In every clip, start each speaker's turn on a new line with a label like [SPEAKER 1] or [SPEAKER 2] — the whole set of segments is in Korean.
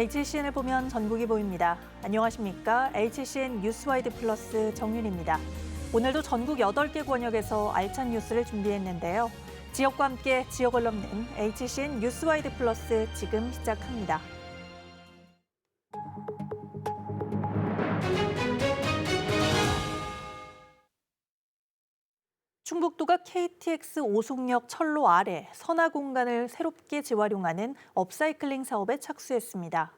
[SPEAKER 1] HCN을 보면 전국이 보입니다. 안녕하십니까? HCN 뉴스와이드 플러스 정윤입니다. 오늘도 전국 8개 권역에서 알찬 뉴스를 준비했는데요. 지역과 함께 지역을 넘는 HCN 뉴스와이드 플러스 지금 시작합니다. 충북도가 KTX 오송역 철로 아래 선화 공간을 새롭게 재활용하는 업사이클링 사업에 착수했습니다.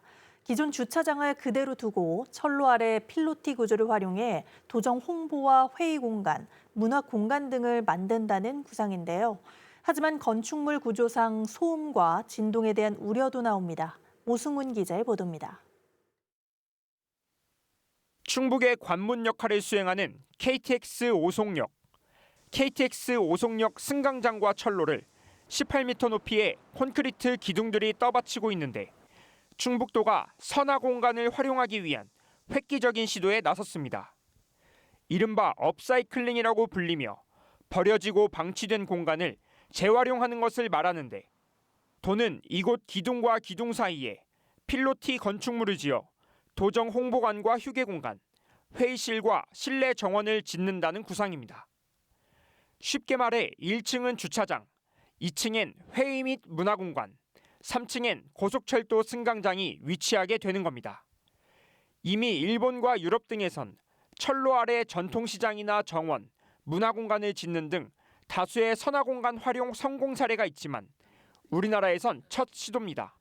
[SPEAKER 1] 기존 주차장을 그대로 두고 철로 아래 필로티 구조를 활용해 도정 홍보와 회의 공간, 문화 공간 등을 만든다는 구상인데요. 하지만 건축물 구조상 소음과 진동에 대한 우려도 나옵니다. 오승훈 기자의 보도입니다.
[SPEAKER 2] 충북의 관문 역할을 수행하는 KTX 오송역. KTX 오송역 승강장과 철로를 18m 높이의 콘크리트 기둥들이 떠받치고 있는데 충북도가 선화 공간을 활용하기 위한 획기적인 시도에 나섰습니다. 이른바 업사이클링이라고 불리며 버려지고 방치된 공간을 재활용하는 것을 말하는데 도는 이곳 기둥과 기둥 사이에 필로티 건축물을 지어 도정 홍보관과 휴게 공간, 회의실과 실내 정원을 짓는다는 구상입니다. 쉽게 말해 1층은 주차장, 2층엔 회의 및 문화 공간, 3층엔 고속철도 승강장이 위치하게 되는 겁니다. 이미 일본과 유럽 등에선 철로 아래 전통시장이나 정원, 문화 공간을 짓는 등 다수의 선화 공간 활용 성공 사례가 있지만 우리나라에선 첫 시도입니다.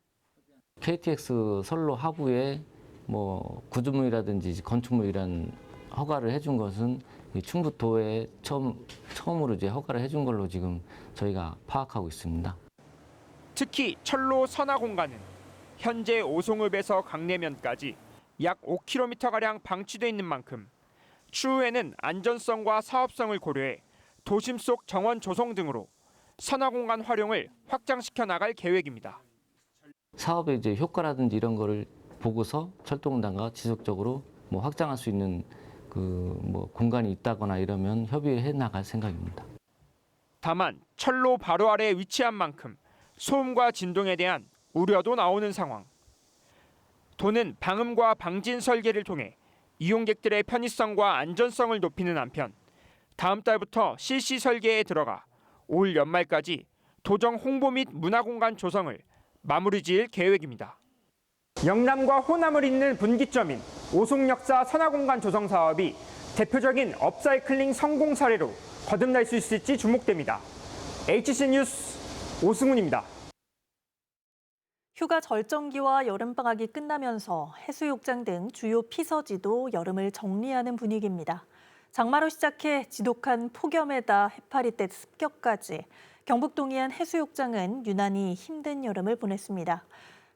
[SPEAKER 3] KTX 선로 하부에 뭐 구조물이라든지 건축물이란 허가를 해준 것은 이 충북도에 처음 처음으로 이제 허가를 해준 걸로 지금 저희가 파악하고 있습니다.
[SPEAKER 2] 특히 철로 선화 공간은 현재 오송읍에서 강내면까지 약 5km가량 방치돼 있는 만큼 추후에는 안전성과 사업성을 고려해 도심 속 정원 조성 등으로 선화 공간 활용을 확장시켜 나갈 계획입니다.
[SPEAKER 3] 사업의 이제 효과라든지 이런 거를 보고서 철도공단과 지속적으로 뭐 확장할 수 있는 그 뭐 공간이 있다거나 이러면 협의해 나갈 생각입니다.
[SPEAKER 2] 다만 철로 바로 아래 위치한 만큼 소음과 진동에 대한 우려도 나오는 상황. 도는 방음과 방진 설계를 통해 이용객들의 편의성과 안전성을 높이는 한편 다음 달부터 실시 설계에 들어가 올 연말까지 도정 홍보 및 문화공간 조성을 마무리 지을 계획입니다. 영남과 호남을 잇는 분기점인 오송역사 선화공간 조성 사업이 대표적인 업사이클링 성공 사례로 거듭날 수 있을지 주목됩니다. HC 뉴스 오승훈입니다.
[SPEAKER 1] 휴가 절정기와 여름방학이 끝나면서 해수욕장 등 주요 피서지도 여름을 정리하는 분위기입니다. 장마로 시작해 지독한 폭염에다 해파리 때 습격까지 경북 동해안 해수욕장은 유난히 힘든 여름을 보냈습니다.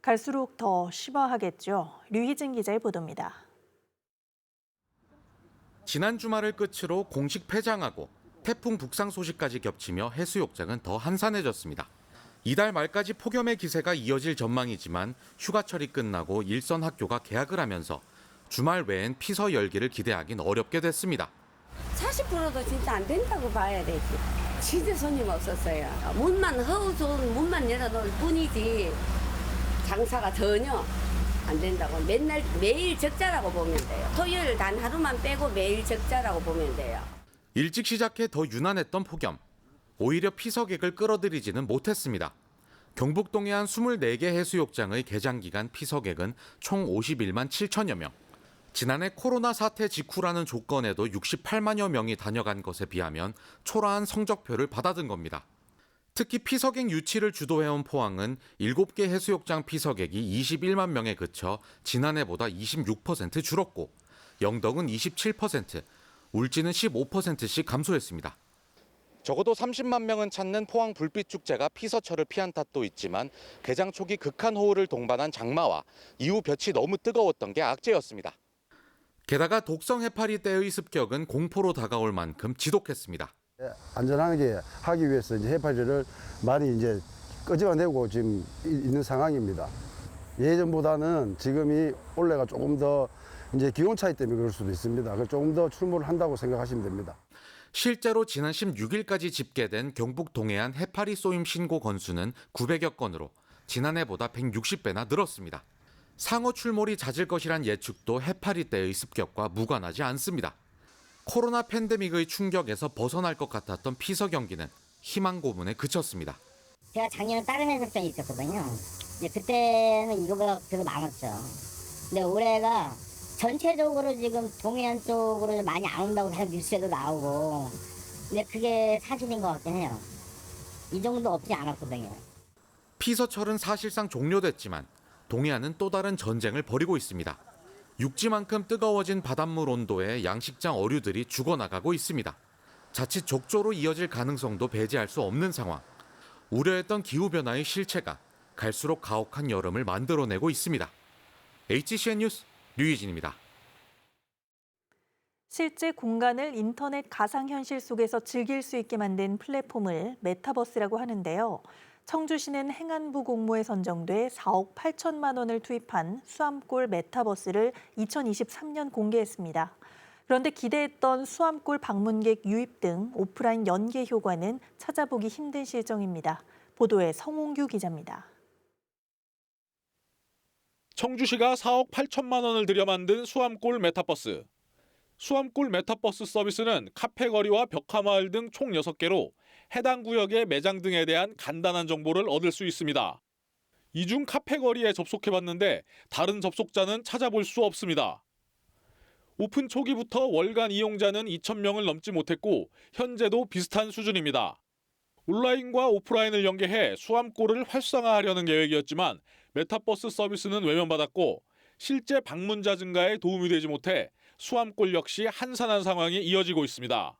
[SPEAKER 1] 갈수록 더 심화하겠죠. 류희진 기자의 보도입니다.
[SPEAKER 4] 지난 주말을 끝으로 공식 폐장하고 태풍 북상 소식까지 겹치며 해수욕장은 더 한산해졌습니다. 이달 말까지 폭염의 기세가 이어질 전망이지만 휴가철이 끝나고 일선 학교가 개학을 하면서 주말 외엔 피서 열기를 기대하긴 어렵게 됐습니다.
[SPEAKER 5] 40%도 진짜 안 된다고 봐야 되지. 진짜 손님 없었어요. 문만 허우 좋은 문만 열어놓을 뿐이지 장사가 전혀 안 된다고 맨날 매일 적자라고 보면 돼요. 토요일 단 하루만 빼고 매일 적자라고 보면 돼요.
[SPEAKER 4] 일찍 시작해 더 유난했던 폭염. 오히려 피서객을 끌어들이지는 못했습니다. 경북 동해안 24개 해수욕장의 개장 기간 피서객은 총 51만 7천여 명. 지난해 코로나 사태 직후라는 조건에도 68만여 명이 다녀간 것에 비하면 초라한 성적표를 받아든 겁니다. 특히 피서객 유치를 주도해온 포항은 7개 해수욕장 피서객이 21만 명에 그쳐 지난해보다 26% 줄었고 영덕은 27%, 울진은 15%씩 감소했습니다. 적어도 30만 명은 찾는 포항 불빛 축제가 피서철을 피한 탓도 있지만 개장 초기 극한 호우를 동반한 장마와 이후 볕이 너무 뜨거웠던 게 악재였습니다. 게다가 독성 해파리 때의 습격은 공포로 다가올 만큼 지독했습니다.
[SPEAKER 6] 안전하게 하기 위해서 이제 해파리를 많이 이제 끄집어내고 지금 이- 있는 상황입니다. 예전보다는 지금이 올해가 조금 더 이제 기온 차이 때문에 그럴 수도 있습니다. 조금 더 출몰을 한다고 생각하시면 됩니다.
[SPEAKER 4] 실제로 지난 16일까지 집계된 경북 동해안 해파리 쏘임 신고 건수는 900여 건으로 지난해보다 160배나 늘었습니다. 상어 출몰이 잦을 것이란 예측도 해파리 때의 습격과 무관하지 않습니다. 코로나 팬데믹의 충격에서 벗어날 것 같았던 피서 경기는 희망 고문에 그쳤습니다.
[SPEAKER 7] 제가 작년에 다른 해수욕장에 있었거든요. 이제 그때는 이거보다 더 많았죠. 근데 올해가 전체적으로 지금 동해안 쪽으로 많이 안 온다고 계속 뉴스에도 나오고. 근데 그게 사실인 것 같긴 해요. 이 정도 없지 않았거든요.
[SPEAKER 4] 피서철은 사실상 종료됐지만 동해안은 또 다른 전쟁을 벌이고 있습니다. 육지만큼 뜨거워진 바닷물 온도에 양식장 어류들이 죽어나가고 있습니다. 자칫 족조로 이어질 가능성도 배제할 수 없는 상황. 우려했던 기후변화의 실체가 갈수록 가혹한 여름을 만들어내고 있습니다. HCN 뉴스 류희진입니다.
[SPEAKER 1] 실제 공간을 인터넷 가상현실 속에서 즐길 수 있게 만든 플랫폼을 메타버스라고 하는데요. 청주시는 행안부 공모에 선정돼 4억 8천만 원을 투입한 수암골 메타버스를 2023년 공개했습니다. 그런데 기대했던 수암골 방문객 유입 등 오프라인 연계 효과는 찾아보기 힘든 실정입니다. 보도에 성홍규 기자입니다.
[SPEAKER 8] 청주시가 4억 8천만 원을 들여 만든 수암골 메타버스. 수암골 메타버스 서비스는 카페거리와 벽화마을 등 총 6개로 해당 구역의 매장 등에 대한 간단한 정보를 얻을 수 있습니다. 이 중 카페거리에 접속해봤는데 다른 접속자는 찾아볼 수 없습니다. 오픈 초기부터 월간 이용자는 2,000명을 넘지 못했고 현재도 비슷한 수준입니다. 온라인과 오프라인을 연계해 수암골을 활성화하려는 계획이었지만 메타버스 서비스는 외면받았고 실제 방문자 증가에 도움이 되지 못해 수암골 역시 한산한 상황이 이어지고 있습니다.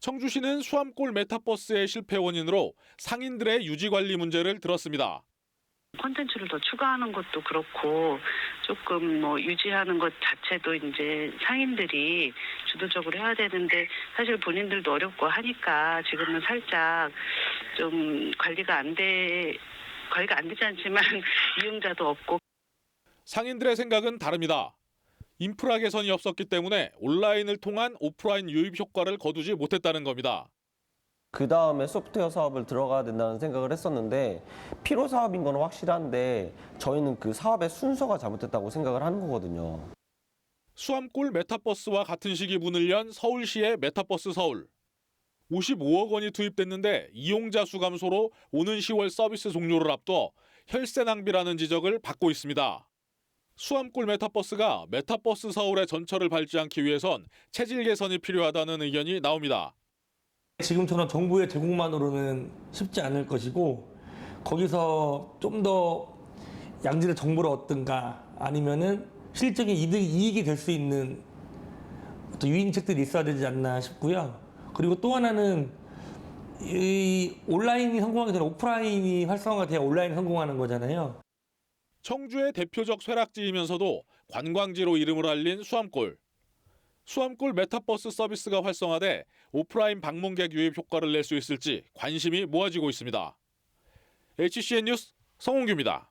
[SPEAKER 8] 청주시는 수암골 메타버스의 실패 원인으로 상인들의 유지 관리 문제를 들었습니다.
[SPEAKER 9] 콘텐츠를 더 추가하는 것도 그렇고 조금 뭐 유지하는 것 자체도 이제 상인들이 주도적으로 해야 되는데 사실 본인들도 어렵고 하니까 지금은 살짝 좀 관리가 안 돼 관리가 안 되지 않지만 이용자도 없고
[SPEAKER 8] 상인들의 생각은 다릅니다. 인프라 개선이 없었기 때문에 온라인을 통한 오프라인 유입 효과를 거두지 못했다는 겁니다.
[SPEAKER 10] 그 다음에 소프트웨어 사업을 들어가야 된다는 생각을 했었는데 피로 사업인 건 확실한데 저희는 그 사업의 순서가 잘못됐다고 생각을 하는 거거든요.
[SPEAKER 8] 수암골 메타버스와 같은 시기 문을 연 서울시의 메타버스 서울. 55억 원이 투입됐는데 이용자 수 감소로 오는 10월 서비스 종료를 앞둬 혈세 낭비라는 지적을 받고 있습니다. 수암골 메타버스가 메타버스 서울의 전철을 밟지 않기 위해선 체질 개선이 필요하다는 의견이 나옵니다.
[SPEAKER 11] 지금처럼 정부의 제공만으로는 쉽지 않을 것이고 거기서 좀 더 양질의 정보를 얻든가 아니면은 실적인 이득 이익이 될 수 있는 유인책들이 있어야 되지 않나 싶고요. 그리고 또 하나는 이 온라인이 성공하기 전에 오프라인이 활성화가 돼야 온라인이 성공하는 거잖아요.
[SPEAKER 8] 청주의 대표적 쇠락지이면서도 관광지로 이름을 알린 수암골. 수암골 메타버스 서비스가 활성화돼 오프라인 방문객 유입 효과를 낼 수 있을지 관심이 모아지고 있습니다. HCN 뉴스 성홍규입니다.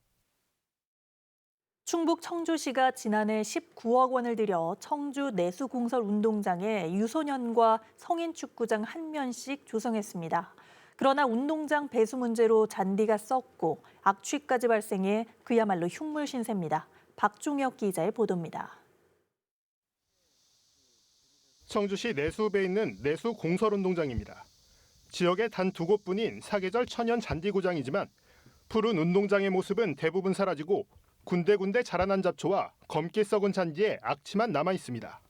[SPEAKER 1] 충북 청주시가 지난해 19억 원을 들여 청주 내수공설 운동장에 유소년과 성인 축구장 한 면씩 조성했습니다. 그러나 운동장 배수 문제로 잔디가 썩고 악취까지 발생해 그야말로 흉물 신세입니다. 박종혁 기자의 보도입니다.
[SPEAKER 12] 청주시 내수읍에 있는 내수 공설운동장입니다. 지역의 단 두 곳뿐인 사계절 천연 잔디구장이지만 푸른 운동장의 모습은 대부분 사라지고 군데군데 자라난 잡초와 검게 썩은 잔디에 악취만 남아 있습니다.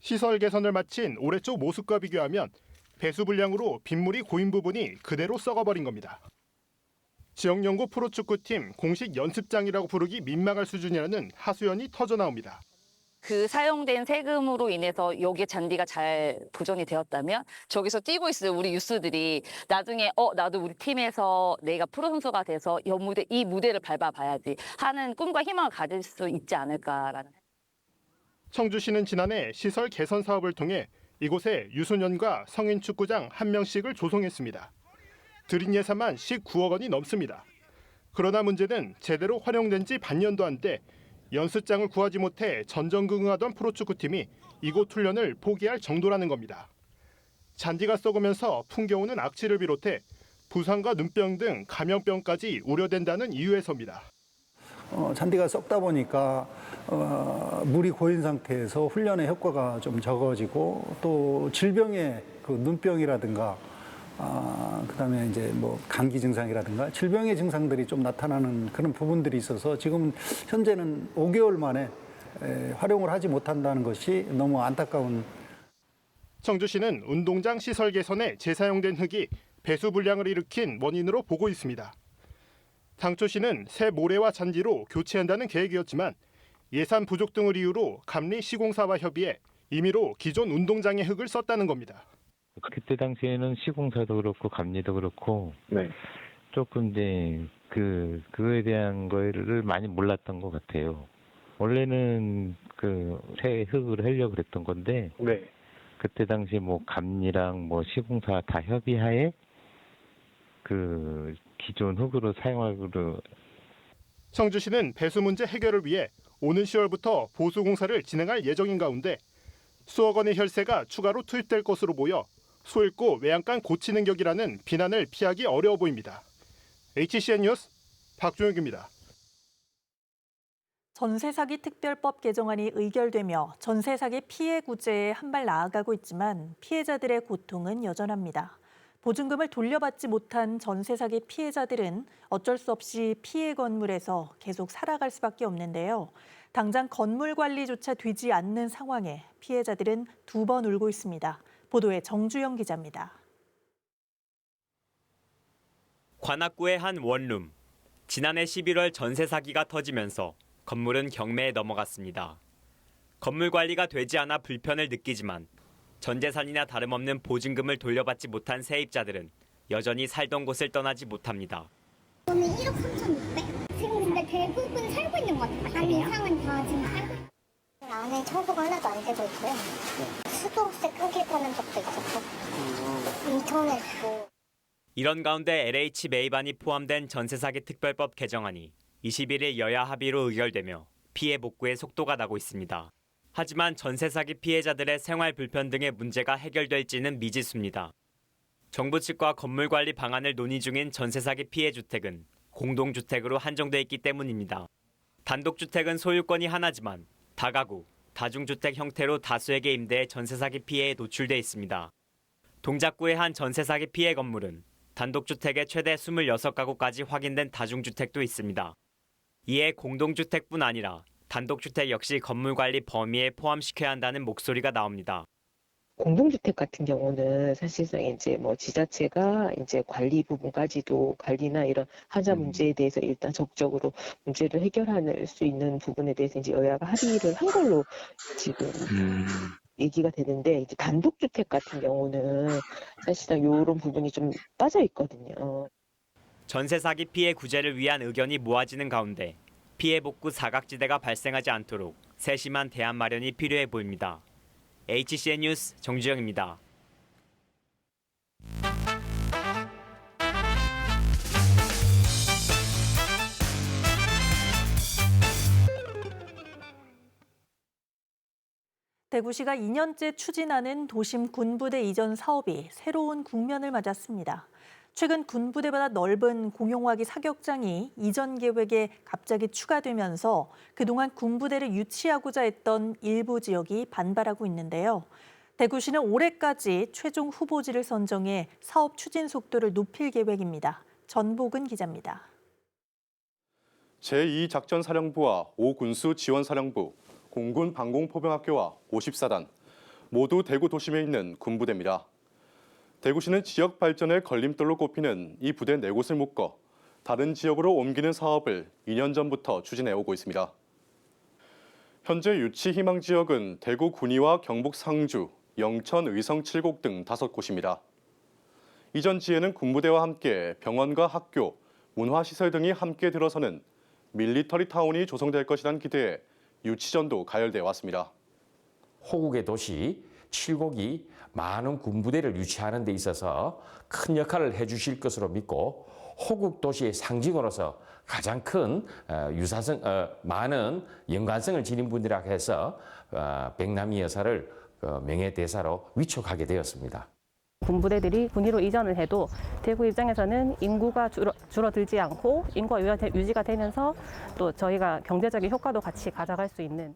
[SPEAKER 12] 시설 개선을 마친 올해 초 모습과 비교하면 배수 불량으로 빗물이 고인 부분이 그대로 썩어버린 겁니다. 지역연구 프로축구팀 공식 연습장이라고 부르기 민망할 수준이라는 하소연이 터져 나옵니다.
[SPEAKER 13] 그 사용된 세금으로 인해서 여기에 잔디가 잘 보존이 되었다면 저기서 뛰고 있을 우리 유스들이 나중에 어 나도 우리 팀에서 내가 프로 선수가 돼서 이 무대 이 무대를 밟아봐야지 하는 꿈과 희망을 가질 수 있지 않을까라는.
[SPEAKER 12] 청주시는 지난해 시설 개선 사업을 통해 이곳에 유소년과 성인 축구장 한 명씩을 조성했습니다. 들인 예산만 19억 원이 넘습니다. 그러나 문제는 제대로 활용된 지 반년도 안 돼 연습장을 구하지 못해 전전긍긍하던 프로축구팀이 이곳 훈련을 포기할 정도라는 겁니다. 잔디가 썩으면서 풍겨오는 악취를 비롯해 부상과 눈병 등 감염병까지 우려된다는 이유에서입니다.
[SPEAKER 14] 어, 잔디가 썩다 보니까 어, 물이 고인 상태에서 훈련의 효과가 좀 적어지고 또 질병의 그 눈병이라든가 아, 그다음에 이제 뭐 감기 증상이라든가 질병의 증상들이 좀 나타나는 그런 부분들이 있어서 지금 현재는 5개월 만에 에, 활용을 하지 못한다는 것이 너무 안타까운
[SPEAKER 12] 청주시는 운동장 시설 개선에 재사용된 흙이 배수 불량을 일으킨 원인으로 보고 있습니다. 당초시는 새 모래와 잔디로 교체한다는 계획이었지만 예산 부족 등을 이유로 감리 시공사와 협의해 임의로 기존 운동장의 흙을 썼다는 겁니다.
[SPEAKER 15] 그때 당시에는 시공사도 그렇고 감리도 그렇고
[SPEAKER 12] 네.
[SPEAKER 15] 조금 이제 그 그거에 대한 거를 많이 몰랐던 것 같아요. 원래는 그 새 흙을 하려고 그랬던 건데
[SPEAKER 12] 네.
[SPEAKER 15] 그때 당시 뭐 감리랑 뭐 시공사 다 협의하에 그 기존 흙으로 사용하기로
[SPEAKER 12] 청주시는 배수 문제 해결을 위해 오는 10월부터 보수 공사를 진행할 예정인 가운데 수억 원의 혈세가 추가로 투입될 것으로 보여 소잃고 외양간 고치는 격이라는 비난을 피하기 어려워 보입니다. HCN 뉴스 박종혁입니다.
[SPEAKER 1] 전세 사기 특별법 개정안이 의결되며 전세 사기 피해 구제에 한 발 나아가고 있지만 피해자들의 고통은 여전합니다. 보증금을 돌려받지 못한 전세 사기 피해자들은 어쩔 수 없이 피해 건물에서 계속 살아갈 수밖에 없는데요. 당장 건물 관리조차 되지 않는 상황에 피해자들은 두 번 울고 있습니다. 보도에 정주영 기자입니다.
[SPEAKER 16] 관악구의 한 원룸. 지난해 11월 전세 사기가 터지면서 건물은 경매에 넘어갔습니다. 건물 관리가 되지 않아 불편을 느끼지만 전 재산이나 다름없는 보증금을 돌려받지 못한 세입자들은 여전히 살던 곳을 떠나지 못합니다.
[SPEAKER 17] 저는 1억 3,600? 지금 근데 대부분 살고 있는 것 같아요. 반 이상은 다 지금 살고 있어요. 안에 청소가 하나도 안 되고 있고요. 수도세 끊길 뻔한 적도 있었고 인터넷도
[SPEAKER 16] 이런 가운데 LH 매입안이 포함된 전세 사기 특별법 개정안이 21일 여야 합의로 의결되며 피해 복구에 속도가 나고 있습니다. 하지만 전세 사기 피해자들의 생활 불편 등의 문제가 해결될지는 미지수입니다. 정부 측과 건물 관리 방안을 논의 중인 전세 사기 피해 주택은 공동주택으로 한정돼 있기 때문입니다. 단독주택은 소유권이 하나지만 다가구, 다중주택 형태로 다수에게 임대해 전세 사기 피해에 노출돼 있습니다. 동작구의 한 전세 사기 피해 건물은 단독주택의 최대 26가구까지 확인된 다중주택도 있습니다. 이에 공동주택뿐 아니라 단독주택 역시 건물 관리 범위에 포함시켜야 한다는 목소리가 나옵니다.
[SPEAKER 18] 공동주택 같은 경우는 사실상 이제 뭐 지자체가 이제 관리 부분까지도 관리나 이런 하자 문제에 대해서 일단 적극적으로 문제를 해결할 수 있는 부분에 대해서 이제 여야가 합의를 한 걸로 지금 얘기가 되는데 이제 단독주택 같은 경우는 사실상 이런 부분이 좀 빠져 있거든요.
[SPEAKER 16] 전세 사기 피해 구제를 위한 의견이 모아지는 가운데 피해 복구 사각지대가 발생하지 않도록 세심한 대안 마련이 필요해 보입니다. HCN 뉴스 정주영입니다.
[SPEAKER 1] 대구시가 2년째 추진하는 도심 군부대 이전 사업이 새로운 국면을 맞았습니다. 최근 군부대보다 넓은 공용화기 사격장이 이전 계획에 갑자기 추가되면서 그동안 군부대를 유치하고자 했던 일부 지역이 반발하고 있는데요. 대구시는 올해까지 최종 후보지를 선정해 사업 추진 속도를 높일 계획입니다. 전복은 기자입니다.
[SPEAKER 19] 제2작전사령부와 5군수 지원사령부, 공군 방공포병학교와 54단 모두 대구 도심에 있는 군부대입니다. 대구시는 지역 발전의 걸림돌로 꼽히는 이 부대 네 곳을 묶어 다른 지역으로 옮기는 사업을 2년 전부터 추진해 오고 있습니다. 현재 유치 희망 지역은 대구 군위와 경북 상주, 영천, 의성, 칠곡 등 다섯 곳입니다. 이전 지에는 군부대와 함께 병원과 학교, 문화시설 등이 함께 들어서는 밀리터리 타운이 조성될 것이란 기대에 유치전도 가열돼 왔습니다.
[SPEAKER 20] 호국의 도시 칠곡이 많은 군부대를 유치하는 데 있어서 큰 역할을 해 주실 것으로 믿고 호국 도시의 상징으로서 가장 큰 어, 유사성, 어, 많은 연관성을 지닌 분이라 해서 어, 백남이 여사를 명예대사로 위촉하게 되었습니다.
[SPEAKER 21] 군부대들이 군위로 이전을 해도 대구 입장에서는 인구가 줄어, 줄어들지 않고 인구가 유지가 되면서 또 저희가 경제적인 효과도 같이 가져갈 수 있는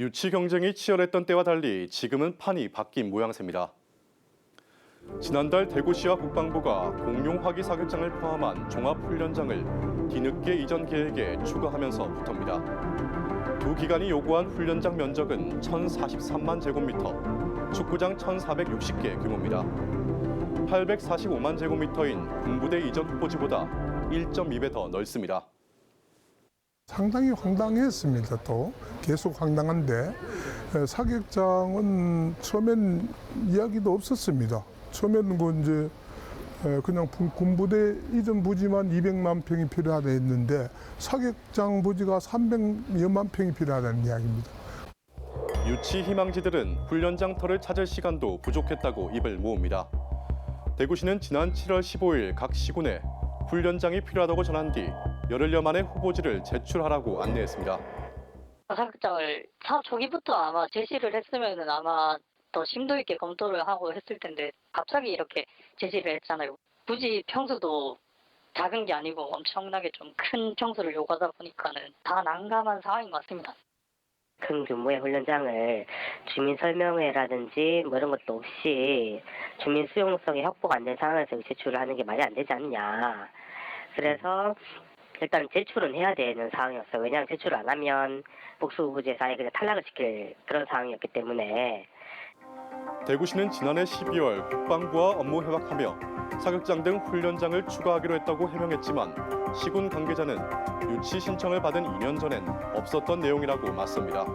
[SPEAKER 19] 유치 경쟁이 치열했던 때와 달리 지금은 판이 바뀐 모양새입니다. 지난달 대구시와 국방부가 공용 화기 사격장을 포함한 종합훈련장을 뒤늦게 이전 계획에 추가하면서부터입니다. 두 기관이 요구한 훈련장 면적은 1,043만 제곱미터, 축구장 1,460개 규모입니다. 845만 제곱미터인 군부대 이전 후보지보다 1.2배 더 넓습니다.
[SPEAKER 22] 상당히 황당했습니다. 또 계속 황당한데 에, 사격장은 처음엔 이야기도 없었습니다. 처음에는 그 이제 에, 그냥 군- 군부대 이전 부지만 200만 평이 필요하다 했는데 사격장 부지가 300여만 평이 필요하다는 이야기입니다.
[SPEAKER 19] 유치 희망지들은 훈련장 터를 찾을 시간도 부족했다고 입을 모읍니다. 대구시는 지난 7월 15일 각 시군에 훈련장이 필요하다고 전한 뒤 열흘여 만에 후보지를 제출하라고 안내했습니다.
[SPEAKER 23] 사격장을 사업 초기부터 아마 제시를 했으면은 아마 더 심도 있게 검토를 하고 했을 텐데 갑자기 이렇게 제시를 했잖아요. 굳이 평수도 작은 게 아니고 엄청나게 좀 큰 평수를 요구하다 보니까는 다 난감한 상황인 것 같습니다.
[SPEAKER 24] 큰 규모의 훈련장을 주민 설명회라든지 뭐 이런 것도 없이 주민 수용성이 확보가 안 된 상황에서 제출을 하는 게 말이 안 되지 않느냐. 그래서 일단 제출은 해야 되는 상황이었어요. 왜냐하면 제출을 안 하면 아예 그냥 탈락을 시킬 그런 상황이었기 때문에
[SPEAKER 19] 대구시는 지난해 12월 국방부와 업무 협약하며 사격장 등 훈련장을 추가하기로 했다고 해명했지만 시군 관계자는 유치 신청을 받은 2년 전엔 없었던 내용이라고 맞섭니다.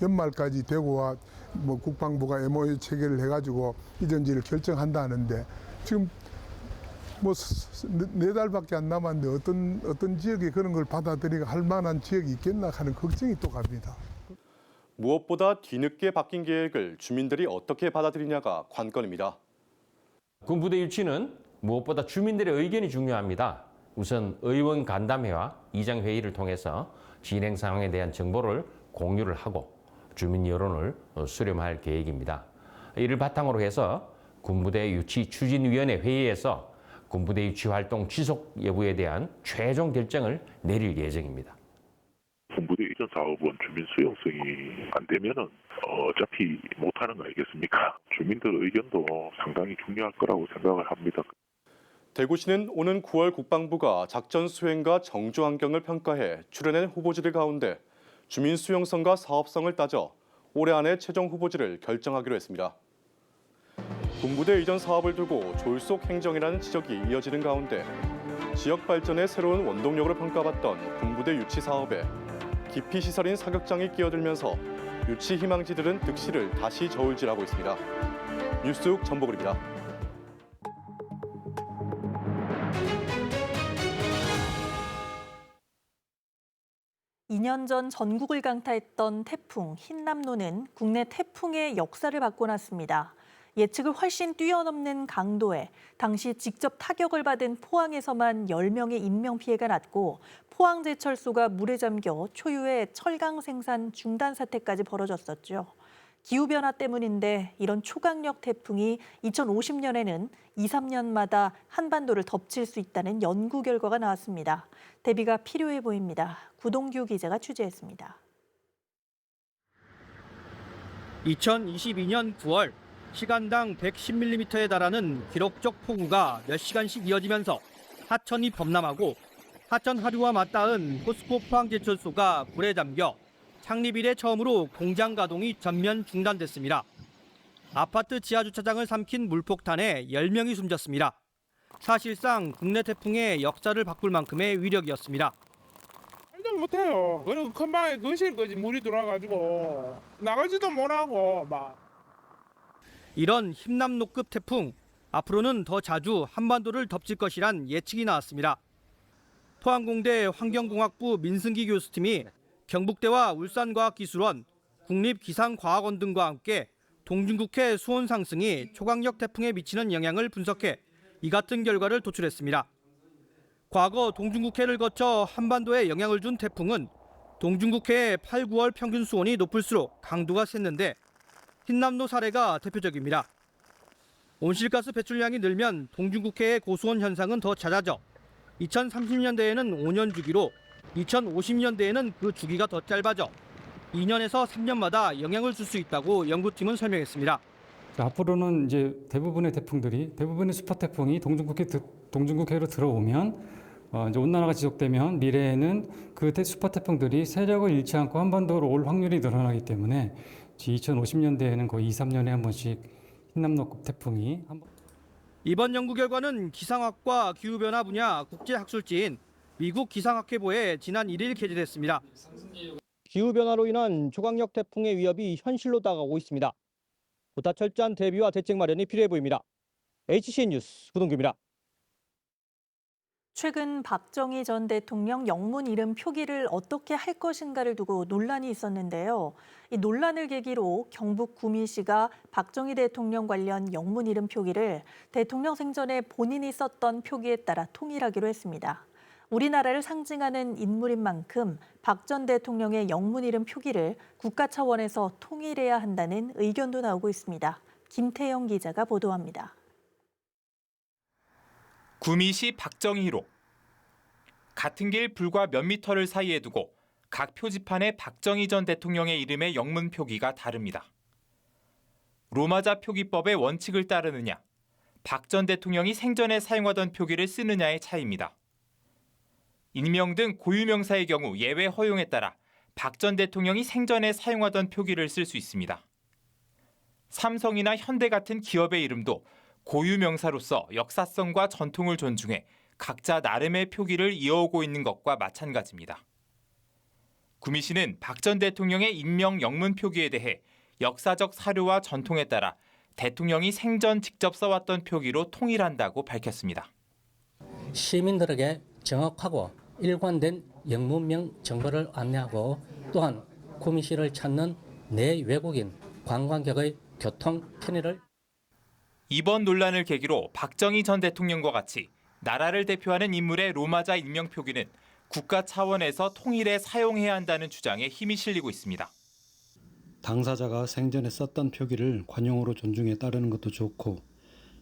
[SPEAKER 22] 연말까지 대구와 뭐 국방부가 MOU 체결을 해가지고 이전지를 결정한다는데 지금 뭐 네 달밖에 안 남았는데 어떤 어떤 지역에 그런 걸 받아들이고 할 만한 지역이 있겠나 하는 걱정이 또 갑니다.
[SPEAKER 19] 무엇보다 뒤늦게 바뀐 계획을 주민들이 어떻게 받아들이냐가 관건입니다.
[SPEAKER 20] 군부대 유치는 무엇보다 주민들의 의견이 중요합니다. 우선 의원 간담회와 이장 회의를 통해서 진행 상황에 대한 정보를 공유를 하고 주민 여론을 어, 수렴할 계획입니다. 이를 바탕으로 해서 군부대 유치 추진위원회 회의에서 군부대 유치 활동 지속 여부에 대한 최종 결정을 내릴 예정입니다.
[SPEAKER 25] 군부대 이전 사업은 주민 수용성이 안 되면은 어, 어차피 못하는 거 아니겠습니까? 주민들 의견도 상당히 중요할 거라고 생각을 합니다.
[SPEAKER 19] 대구시는 오는 9월 국방부가 작전 수행과 정주 환경을 평가해 출연한 후보지들 가운데 주민 수용성과 사업성을 따져 올해 안에 최종 후보지를 결정하기로 했습니다. 군부대 이전 사업을 두고 졸속 행정이라는 지적이 이어지는 가운데 지역 발전의 새로운 원동력으로 평가받던 군부대 유치 사업에 기피 시설인 사격장이 끼어들면서 유치 희망지들은 득실을 다시 저울질하고 있습니다. 뉴스국 전보글입니다.
[SPEAKER 1] 2년 전 전국을 강타했던 태풍 흰남노는 국내 태풍의 역사를 바꿔놨습니다. 예측을 훨씬 뛰어넘는 강도에 당시 직접 타격을 받은 포항에서만 10명의 인명피해가 났고 포항제철소가 물에 잠겨 초유의 철강 생산 중단 사태까지 벌어졌었죠. 기후변화 때문인데 이런 초강력 태풍이 2050년에는 2, 3년마다 한반도를 덮칠 수 있다는 연구 결과가 나왔습니다. 대비가 필요해 보입니다. 구동규 기자가 취재했습니다.
[SPEAKER 26] 2022년 9월 시간당 110mm에 달하는 기록적 폭우가 몇 시간씩 이어지면서 하천이 범람하고 하천 하류와 맞닿은 포스코 포항제철소가 불에 잠겨 창립 이래 처음으로 공장 가동이 전면 중단됐습니다. 아파트 지하 주차장을 삼킨 물폭탄에 10명이 숨졌습니다. 사실상 국내 태풍의 역사를 바꿀 만큼의 위력이었습니다.
[SPEAKER 27] handle 못해요. 그리고 큰 방에 거실 거지 물이 들어와가지고 나가지도 못하고 막.
[SPEAKER 26] 이런 힘남노급 태풍 앞으로는 더 자주 한반도를 덮칠 것이란 예측이 나왔습니다. 포항공대 환경공학부 민승기 교수팀이 경북대와 울산과학기술원, 국립기상과학원 등과 함께 동중국해 수온 상승이 초강력 태풍에 미치는 영향을 분석해 이 같은 결과를 도출했습니다. 과거 동중국해를 거쳐 한반도에 영향을 준 태풍은 동중국해의 8, 9월 평균 수온이 높을수록 강도가 셌는데 흰남노 사례가 대표적입니다. 온실가스 배출량이 늘면 동중국해의 고수온 현상은 더 잦아져 2030년대에는 5년 주기로 2050년대에는 그 주기가 더 짧아져 2년에서 3년마다 영향을 줄 수 있다고 연구팀은 설명했습니다.
[SPEAKER 28] 자, 앞으로는 이제 대부분의 태풍들이 대부분의 슈퍼 태풍이 동중국해 드- 동중국해로 들어오면 어, 이제 온난화가 지속되면 미래에는 그 태- 슈퍼 태풍들이 세력을 잃지 않고 한번더올 확률이 늘어나기 때문에 2050년대에는 거의 2, 3년에 한 번씩 흰남노급 태풍이 한 번.
[SPEAKER 26] 이번 연구 결과는 기상학과 기후변화 분야 국제학술지인 미국 기상학회보에 지난 1일 게재됐습니다. 기후변화로 인한 초강력 태풍의 위협이 현실로 다가오고 있습니다. 보다 철저한 대비와 대책 마련이 필요해 보입니다. HCN 뉴스 구동규입니다.
[SPEAKER 1] 최근 박정희 전 대통령 영문 이름 표기를 어떻게 할 것인가를 두고 논란이 있었는데요. 이 논란을 계기로 경북 구미시가 박정희 대통령 관련 영문 이름 표기를 대통령 생전에 본인이 썼던 표기에 따라 통일하기로 했습니다. 우리나라를 상징하는 인물인 만큼 박 전 대통령의 영문 이름 표기를 국가 차원에서 통일해야 한다는 의견도 나오고 있습니다. 김태영 기자가 보도합니다.
[SPEAKER 29] 구미시 박정희로 같은 길 불과 몇 미터를 사이에 두고 각 표지판에 박정희 전 대통령의 이름의 영문 표기가 다릅니다. 로마자 표기법의 원칙을 따르느냐, 박 전 대통령이 생전에 사용하던 표기를 쓰느냐의 차이입니다. 인명 등 고유명사의 경우 예외 허용에 따라 박 전 대통령이 생전에 사용하던 표기를 쓸 수 있습니다. 삼성이나 현대 같은 기업의 이름도 고유 명사로서 역사성과 전통을 존중해 각자 나름의 표기를 이어오고 있는 것과 마찬가지입니다. 구미시는 박 전 대통령의 인명 영문 표기에 대해 역사적 사료와 전통에 따라 대통령이 생전 직접 써왔던 표기로 통일한다고 밝혔습니다.
[SPEAKER 30] 시민들에게 정확하고 일관된 영문명 정보를 안내하고 또한 구미시를 찾는 내 외국인 관광객의 교통 편의를
[SPEAKER 29] 이번 논란을 계기로 박정희 전 대통령과 같이 나라를 대표하는 인물의 로마자 인명 표기는 국가 차원에서 통일에 사용해야 한다는 주장에 힘이 실리고 있습니다.
[SPEAKER 31] 당사자가 생전에 썼던 표기를 관용으로 존중에 따르는 것도 좋고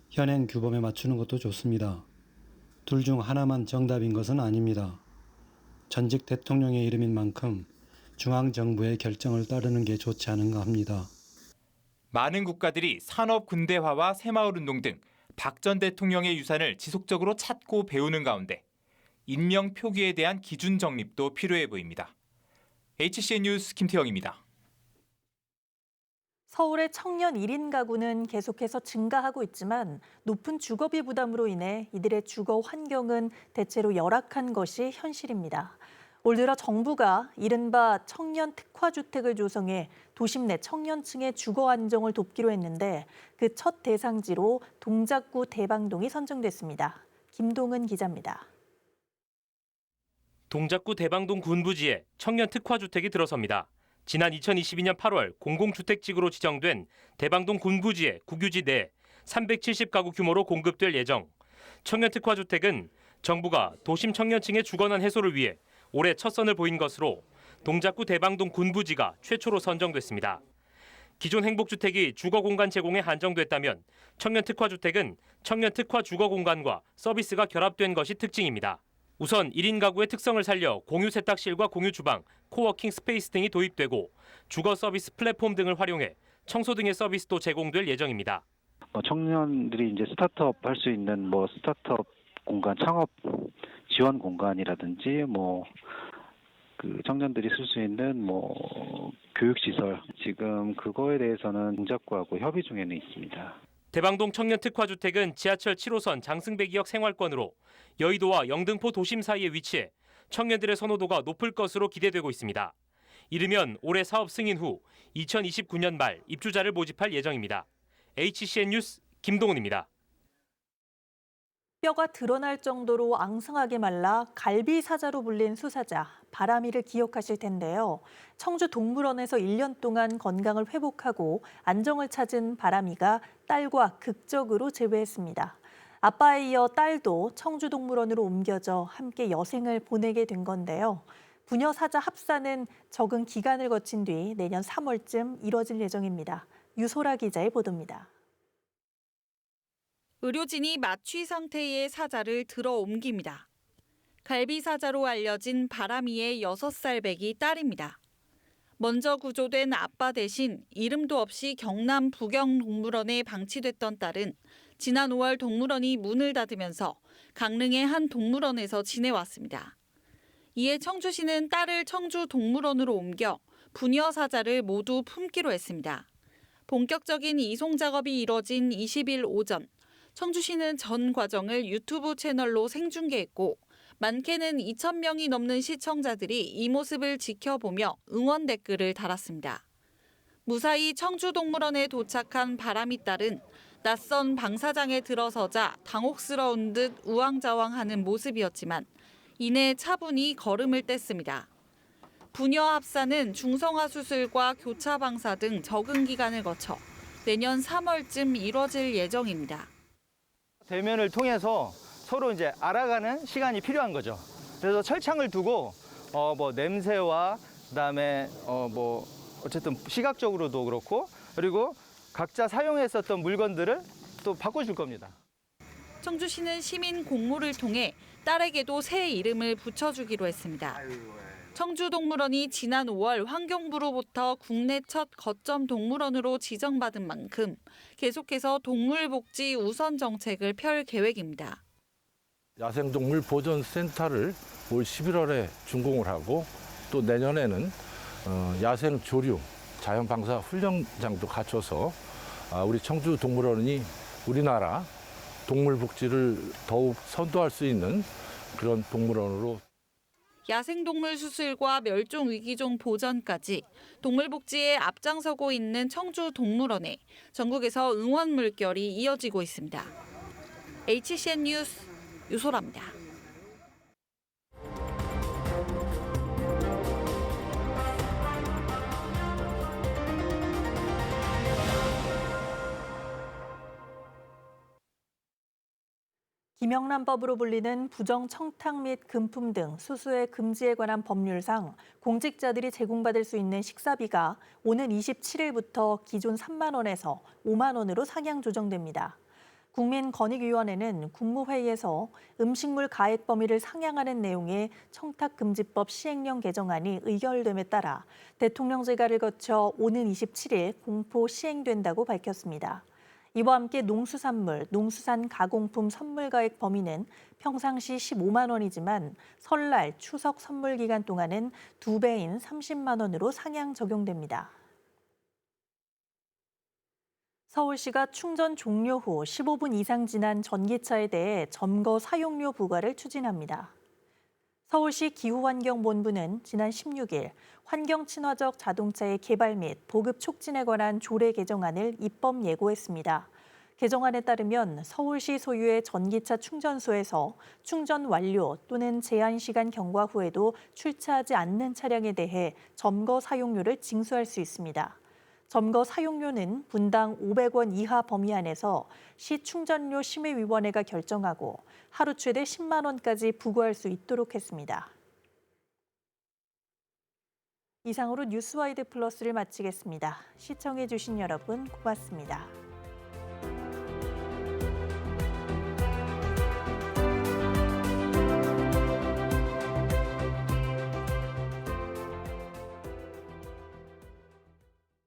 [SPEAKER 31] 현행 규범에 맞추는 것도 좋습니다. 둘 중 하나만 정답인 것은 아닙니다. 전직 대통령의 이름인 만큼 중앙정부의 결정을 따르는 게 좋지 않은가 합니다.
[SPEAKER 29] 많은 국가들이 산업 군대화와 새마을 운동 등 박 전 대통령의 유산을 지속적으로 찾고 배우는 가운데 인명 표기에 대한 기준 정립도 필요해 보입니다. HCN 뉴스 김태영입니다.
[SPEAKER 1] 서울의 청년 1인 가구는 계속해서 증가하고 있지만 높은 주거비 부담으로 인해 이들의 주거 환경은 대체로 열악한 것이 현실입니다. 올 들어 정부가 이른바 청년 특화 주택을 조성해 도심 내 청년층의 주거 안정을 돕기로 했는데 그 첫 대상지로 동작구 대방동이 선정됐습니다. 김동은 기자입니다.
[SPEAKER 32] 동작구 대방동 군부지에 청년 특화 주택이 들어섭니다. 지난 2022년 8월 공공주택지구로 지정된 대방동 군부지의 국유지 내 370가구 규모로 공급될 예정. 청년 특화 주택은 정부가 도심 청년층의 주거난 해소를 위해 올해 첫 선을 보인 것으로 동작구 대방동 군부지가 최초로 선정됐습니다. 기존 행복주택이 주거 공간 제공에 한정됐다면 청년 특화주택은 청년 특화 주거 공간과 서비스가 결합된 것이 특징입니다. 우선 1인 가구의 특성을 살려 공유 세탁실과 공유 주방, 코워킹 스페이스 등이 도입되고 주거 서비스 플랫폼 등을 활용해 청소 등의 서비스도 제공될 예정입니다.
[SPEAKER 33] 뭐 청년들이 이제 스타트업 할 수 있는 뭐 스타트업 공간 창업 지원 공간이라든지 뭐 그 청년들이 쓸 수 있는 뭐 교육 시설 지금 그거에 대해서는 동작구하고 협의 중에는 있습니다.
[SPEAKER 32] 대방동 청년 특화 주택은 지하철 7호선 장승배기역 생활권으로 여의도와 영등포 도심 사이에 위치해 청년들의 선호도가 높을 것으로 기대되고 있습니다. 이르면 올해 사업 승인 후 2029년 말 입주자를 모집할 예정입니다. HCN 뉴스 김동훈입니다.
[SPEAKER 1] 뼈가 드러날 정도로 앙상하게 말라 갈비 사자로 불린 수사자 바람이를 기억하실 텐데요. 청주 동물원에서 1년 동안 건강을 회복하고 안정을 찾은 바람이가 딸과 극적으로 재회했습니다. 아빠에 이어 딸도 청주 동물원으로 옮겨져 함께 여생을 보내게 된 건데요. 부녀 사자 합사는 적은 기간을 거친 뒤 내년 3월쯤 이뤄질 예정입니다. 유소라 기자의 보도입니다.
[SPEAKER 34] 의료진이 마취 상태의 사자를 들어 옮깁니다. 갈비 사자로 알려진 바람이의 6살 배기 딸입니다. 먼저 구조된 아빠 대신 이름도 없이 경남 부경동물원에 방치됐던 딸은 지난 5월 동물원이 문을 닫으면서 강릉의 한 동물원에서 지내왔습니다. 이에 청주시는 딸을 청주 동물원으로 옮겨 부녀 사자를 모두 품기로 했습니다. 본격적인 이송 작업이 이뤄진 20일 오전, 청주시는 전 과정을 유튜브 채널로 생중계했고 많게는 2천 명이 넘는 시청자들이 이 모습을 지켜보며 응원 댓글을 달았습니다. 무사히 청주동물원에 도착한 바람이 딸은 낯선 방사장에 들어서자 당혹스러운 듯 우왕좌왕하는 모습이었지만 이내 차분히 걸음을 뗐습니다. 부녀 합사는 중성화 수술과 교차 방사 등 적응 기간을 거쳐 내년 3월쯤 이뤄질 예정입니다.
[SPEAKER 35] 대면을 통해서 서로 이제 알아가는 시간이 필요한 거죠. 그래서 철창을 두고 어 뭐 냄새와 그다음에 어 뭐 어쨌든 시각적으로도 그렇고 그리고 각자 사용했었던 물건들을 또 바꿔줄 겁니다.
[SPEAKER 34] 청주시는 시민 공모를 통해 딸에게도 새 이름을 붙여주기로 했습니다. 청주동물원이 지난 5월 환경부로부터 국내 첫 거점 동물원으로 지정받은 만큼 계속해서 동물복지 우선 정책을 펼 계획입니다.
[SPEAKER 36] 야생동물 보존센터를 올 11월에 준공을 하고 또 내년에는 어, 야생 조류 자연 방사 훈련장도 갖춰서 아, 우리 청주 동물원이 우리나라 동물 복지를 더욱 선도할 수 있는 그런 동물원으로
[SPEAKER 34] 야생동물 수술과 멸종위기종 보전까지 동물복지에 앞장서고 있는 청주동물원에 전국에서 응원 물결이 이어지고 있습니다. HCN 뉴스 유소라입니다.
[SPEAKER 1] 김영란법으로 불리는 부정 청탁 및 금품 등 수수의 금지에 관한 법률상 공직자들이 제공받을 수 있는 식사비가 오는 27일부터 기존 3만 원에서 5만 원으로 상향 조정됩니다. 국민권익위원회는 국무회의에서 음식물 가액 범위를 상향하는 내용의 청탁금지법 시행령 개정안이 의결됨에 따라 대통령 제가를 거쳐 오는 27일 공포 시행된다고 밝혔습니다. 이와 함께 농수산물, 농수산 가공품 선물 가액 범위는 평상시 15만 원이지만 설날, 추석 선물 기간 동안은 두 배인 30만 원으로 상향 적용됩니다. 서울시가 충전 종료 후 15분 이상 지난 전기차에 대해 점거 사용료 부과를 추진합니다. 서울시 기후환경본부는 지난 16일 환경 친화적 자동차의 개발 및 보급 촉진에 관한 조례 개정안을 입법 예고했습니다. 개정안에 따르면 서울시 소유의 전기차 충전소에서 충전 완료 또는 제한 시간 경과 후에도 출차하지 않는 차량에 대해 점거 사용료를 징수할 수 있습니다. 점거 사용료는 분당 500원 이하 범위 안에서 시 충전료 심의위원회가 결정하고 하루 최대 10만 원까지 부과할 수 있도록 했습니다. 이상으로 뉴스와이드 플러스를 마치겠습니다. 시청해주신 여러분 고맙습니다.